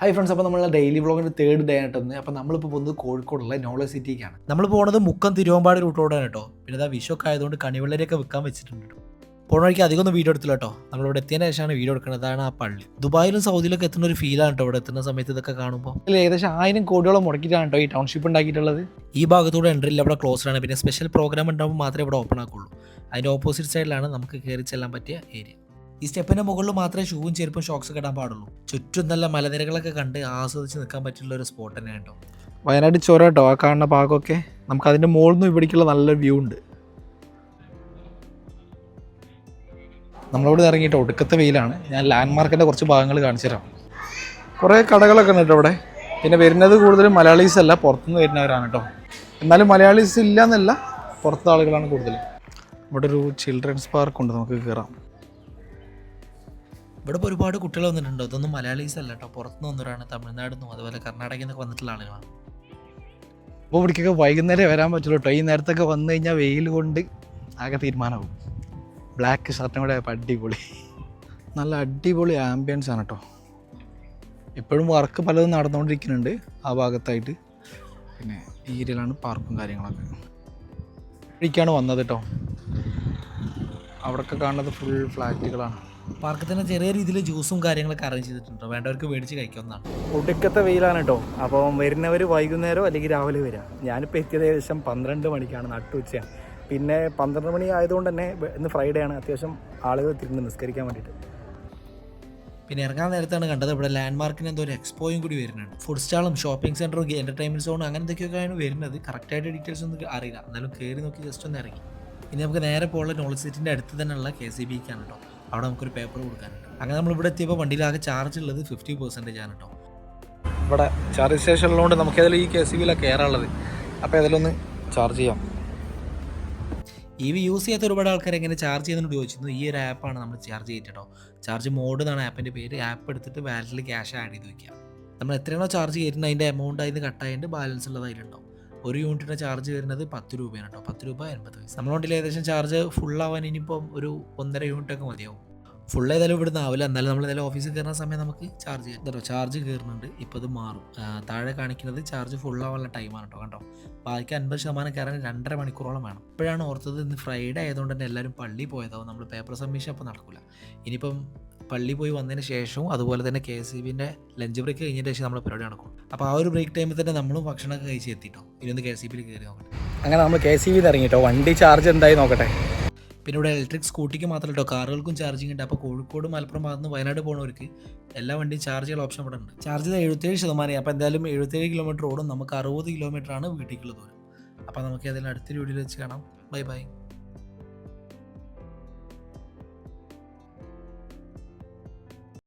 Hi friends അപ്പോൾ നമ്മളെ daily വ്ളോഗിന്റെ third day ആയിട്ടൊന്ന് അപ്പോൾ നമ്മളിപ്പോൾ പോകുന്നത് കോഴിക്കോടുള്ള നോളജ് സിറ്റിക്കാണ് നമ്മൾ പോകുന്നത് മുക്കം തിരുവമ്പാട് റൂട്ടിലൂടെയാണ് കേട്ടോ. പിന്നെ ഇതാ വിഷൊക്കെ ആയതുകൊണ്ട് കണിവെള്ളരിയൊക്കെ വെക്കാൻ വെച്ചിട്ടുണ്ട് കേട്ടോ. പോണ വഴിക്ക് അധികം ഒന്നും വീഡിയോ എടുത്തില്ല കേട്ടോ. നമ്മളിവിടെ എത്തിയതിന് ശേഷമാണ് വീഡിയോ എടുക്കുന്നത്. അതാണ് ആ പള്ളി. ദുബായിലും സൗദിയിലൊക്കെ എത്തുന്ന ഒരു ഫീലാണ് കേട്ടോ ഇവിടെ എത്തുന്ന സമയത്ത് ഇതൊക്കെ കാണുമ്പോൾ അല്ല ഏകദേശം ആയിരം കോടിയോളം മുടക്കിയിട്ടാണ് കേട്ടോ ഈ ടൗൺഷിപ്പ് ഉണ്ടാക്കിയിട്ടുള്ളത്. ഈ ഭാഗത്തൂടെ എൻട്രി ഇല്ല ഇവിടെ ക്ലോസ്ഡ് ആണ്. പിന്നെ സ്പെഷ്യൽ പ്രോഗ്രാം ഉണ്ടാകുമ്പോൾ മാത്രമേ ഇവിടെ ഓപ്പൺ ആക്കുള്ളൂ. അതിന്റെ ഓപ്പോസിറ്റ് സൈഡിലാണ് നമുക്ക് കയറി ചെല്ലാൻ പറ്റിയ ഏരിയ ഈ സ്റ്റെപ്പിന്റെ മുകളിൽ മാത്രമേ ഷൂവും ചെരുപ്പും ഷോക്സ് കെട്ടാൻ പാടുള്ളൂ. ചുറ്റും നല്ല മലനിരകളൊക്കെ കണ്ട് ആസ്വദിച്ച് നിൽക്കാൻ പറ്റുള്ള ഒരു സ്പോട്ട് തന്നെയാണ് കേട്ടോ. വയനാട് ചുരം കേട്ടോ ആ കാണുന്ന ഭാഗമൊക്കെ. നമുക്ക് അതിന്റെ മുകളിൽ നിന്ന് ഇവിടേക്കുള്ള നല്ലൊരു വ്യൂ ഉണ്ട്. നമ്മളിവിടെ ഇറങ്ങിയിട്ട് ഒടുക്കത്തെ വെയിലാണ്. ഞാൻ ലാൻഡ് മാർക്കിന്റെ കുറച്ച് ഭാഗങ്ങൾ കാണിച്ചു തരാം. കുറേ കടകളൊക്കെ ഉണ്ട് കേട്ടോ ഇവിടെ. പിന്നെ വരുന്നത് കൂടുതലും മലയാളീസ് അല്ല പുറത്തുനിന്ന് വരുന്നവരാണ് കേട്ടോ. എന്നാലും മലയാളീസ് ഇല്ല എന്നല്ല പുറത്തെ ആളുകളാണ് കൂടുതൽ ഇവിടെ ഒരു ചിൽഡ്രൻസ് പാർക്ക് ഉണ്ട് നമുക്ക് കയറാം ഇവിടെ ഇപ്പോൾ ഒരുപാട് കുട്ടികൾ വന്നിട്ടുണ്ട്. ഇതൊന്നും മലയാളീസ് അല്ല കേട്ടോ പുറത്തുനിന്ന് വന്നവരാണ്. തമിഴ്നാട് നിന്നും അതുപോലെ കർണാടകയിൽ നിന്നൊക്കെ വന്നിട്ടുള്ള ആളുകളാണ് അപ്പോൾ ഇവിടേക്കൊക്കെ വൈകുന്നേരം വരാൻ പറ്റുള്ളൂ കേട്ടോ ഈ നേരത്തൊക്കെ വന്നു കഴിഞ്ഞാൽ വെയിൽ കൊണ്ട് ആകെ തീരുമാനമാകും ബ്ലാക്ക് ഷർട്ടും കൂടെ ആയപ്പോൾ അടിപൊളി. നല്ല അടിപൊളി ആംബിയൻസ് ആണ് കേട്ടോ എപ്പോഴും വർക്ക് പലതും നടന്നുകൊണ്ടിരിക്കുന്നുണ്ട് ആ ഭാഗത്തായിട്ട്. പിന്നെ ഈ ഏരിയയിലാണ് പാർക്കും കാര്യങ്ങളൊക്കെ. ഇവിടേക്കാണ് വന്നത് കേട്ടോ അവിടെയൊക്കെ കാണുന്നത് ഫുൾ ഫ്ലാറ്റുകളാണ് പാർക്കിൽ തന്നെ ചെറിയ രീതിയിൽ ജ്യൂസും കാര്യങ്ങളൊക്കെ അറേഞ്ച് ചെയ്തിട്ടുണ്ട്. വേണ്ടവർക്ക് മേടിച്ച് കഴിക്കാവുന്നതാണ്. ഒടുക്കത്തെ വെയിലാണ് കേട്ടോ അപ്പം വരുന്നവർ വൈകുന്നേരം അല്ലെങ്കിൽ രാവിലെ വരിക ഞാനിപ്പോൾ എത്തിയത് ഏകദേശം പന്ത്രണ്ട് മണിക്കാണ് നട്ടുച്ചയാണ് പിന്നെ പന്ത്രണ്ട് മണി ആയതുകൊണ്ട് തന്നെ ഇന്ന് ഫ്രൈഡേ ആണ്. അത്യാവശ്യം ആളുകൾ എത്തിയിട്ടുണ്ട് നിസ്കരിക്കാൻ വേണ്ടിയിട്ട്. പിന്നെ ഇറങ്ങാൻ നേരത്താണ് കണ്ടത്. ഇവിടെ ലാൻഡ് മാർക്കിന് എന്തോ ഒരു എക്സ്പോയും കൂടി വരുന്നുണ്ട്. ഫുഡ് സ്റ്റാളും ഷോപ്പിംഗ് സെന്ററും എന്റർടൈൻമെന്റ് സോണും അങ്ങനെ എന്തൊക്കെയൊക്കെയാണ് വരുന്നത്? കറക്റ്റായിട്ട് ഡീറ്റെയിൽസ് ഒന്നും അറിയില്ല. എന്നാലും കയറി നോക്കി ജസ്റ്റ് ഒന്ന് ഇറങ്ങി. ഇനി നമുക്ക് നേരെ പോകുന്ന നോളജ് സിറ്റിന്റെ അടുത്ത് തന്നെയുള്ള കെ സി ബിക്കാണ് കേട്ടോ അവിടെ നമുക്കൊരു പേപ്പർ കൊടുക്കാനുണ്ട്. അങ്ങനെ നമ്മൾ ഇവിടെ എത്തിയപ്പോൾ വണ്ടിയിലാകെ ചാർജ് ഉള്ളത് ഫിഫ്റ്റി പെർസെന്റേജ് ആണ് കേട്ടോ ഇവിടെ ചാർജ് സ്റ്റേഷൻ ഉള്ളതുകൊണ്ട് നമുക്ക് അതിൽ ഈ കെ സി ബിയിലാണ് കയറാനുള്ളത് അപ്പോൾ അതിലൊന്ന് ചാർജ് ചെയ്യാം. ഇ വി യൂസ് ചെയ്യാത്ത ഒരുപാട് ആൾക്കാർ എങ്ങനെ ചാർജ് ചെയ്യുന്നു ചോദിച്ചിരുന്നു. ഈ ഒരു ആപ്പാണ് നമ്മൾ ചാർജ് ചെയ്തിട്ടോ ചാർജ് മോഡ് എന്നാണ് ആപ്പിന്റെ പേര്. ആപ്പ് എടുത്തിട്ട് വാലറ്റിൽ ക്യാഷ് ആഡ് ചെയ്ത് വയ്ക്കുക നമ്മൾ എത്രയാണോ ചാർജ് ചെയ്യുന്നത് അതിന്റെ എമൗണ്ട് അതിന് കട്ടായിട്ട് ബാലൻസ് ഉള്ളത് അതിലുണ്ടാവും ഒരു യൂണിറ്റിന്റെ ചാർജ് വരുന്നത് പത്ത് രൂപയാണ് കേട്ടോ. പത്ത് രൂപ എൺപത് പൈസ. നമ്മുടെ ഏകദേശം ചാർജ് ഫുൾ ആവാൻ ഇനിയിപ്പം ഒരു ഒന്നര യൂണിറ്റൊക്കെ മതിയാവും. ഫുൾ ഏതായാലും ഇവിടുന്ന് ആവില്ല. എന്നാലും നമ്മൾ ഏതായാലും ഓഫീസിൽ കയറുന്ന സമയം നമുക്ക് ചാർജ് ചെയ്യാം. കേട്ടോ ചാർജ് കയറുന്നുണ്ട്. ഇപ്പോൾ ഇത് മാറും. താഴെ കാണിക്കുന്നത് ചാർജ് ഫുൾ ആവാനുള്ള ടൈമാണ് കേട്ടോ കണ്ടോ? ബാക്കി അൻപത് ശതമാനം കയറാൻ രണ്ടര മണിക്കൂറോളം വേണം. ഇപ്പോഴാണ് ഓർത്തത് ഇന്ന് ഫ്രൈഡേ ആയതുകൊണ്ട് തന്നെ എല്ലാവരും പള്ളി പോയതാവും. നമ്മൾ പേപ്പർ സബ്മിഷൻ അപ്പോൾ നടക്കില്ല ഇനിയിപ്പം പള്ളി പോയി വന്നതിന് ശേഷവും അതുപോലെ തന്നെ കെ എസ് ഇ ബിന്റെ ലഞ്ച് ബ്രേക്ക് കഴിഞ്ഞതിന് ശേഷം നമ്മൾ പരിപാടി നടക്കും. അപ്പോൾ ആ ഒരു ബ്രേക്ക് ടൈമിൽ തന്നെ നമ്മളും ഭക്ഷണമൊക്കെ കഴിച്ച് എത്തിട്ടോ. ഇനി ഒന്ന് കെ എസ് ഇ ബിയിൽ കയറി നോക്കട്ടെ. അങ്ങനെ നമ്മൾ കെ സി ബിന്ന് ഇറങ്ങിട്ടോ. വണ്ടി ചാർജ് എന്തായി നോക്കട്ടെ. പിന്നെ ഇവിടെ ഇലക്ട്രിക് സ്കൂട്ടിക്ക് മാത്രമല്ല കേട്ടോ കാറുകൾക്കും ചാർജിങ് ഉണ്ട്. അപ്പോൾ കോഴിക്കോട് മലപ്പുറം ഭാഗത്ത് നിന്ന് വയനാട് പോകുന്നവർക്ക് എല്ലാ വണ്ടിയും ചാർജ് ചെയ്യാൻ ഓപ്ഷൻ ഇവിടെ ഉണ്ട്. ചാർജ് ചെയ്ത് എഴുപത്തേഴ് ശതമാനം. അപ്പോൾ എന്തായാലും എഴുപത്തേഴ് കിലോമീറ്റർ ഓടും. നമുക്ക് അറുപത് കിലോമീറ്റർ ആണ് വീട്ടിലേക്കുള്ള ദൂരം. അപ്പോൾ നമുക്ക് അതിൽ അടുത്തൊരു വീഡിയോയിൽ വെച്ച് കാണാം. Bye bye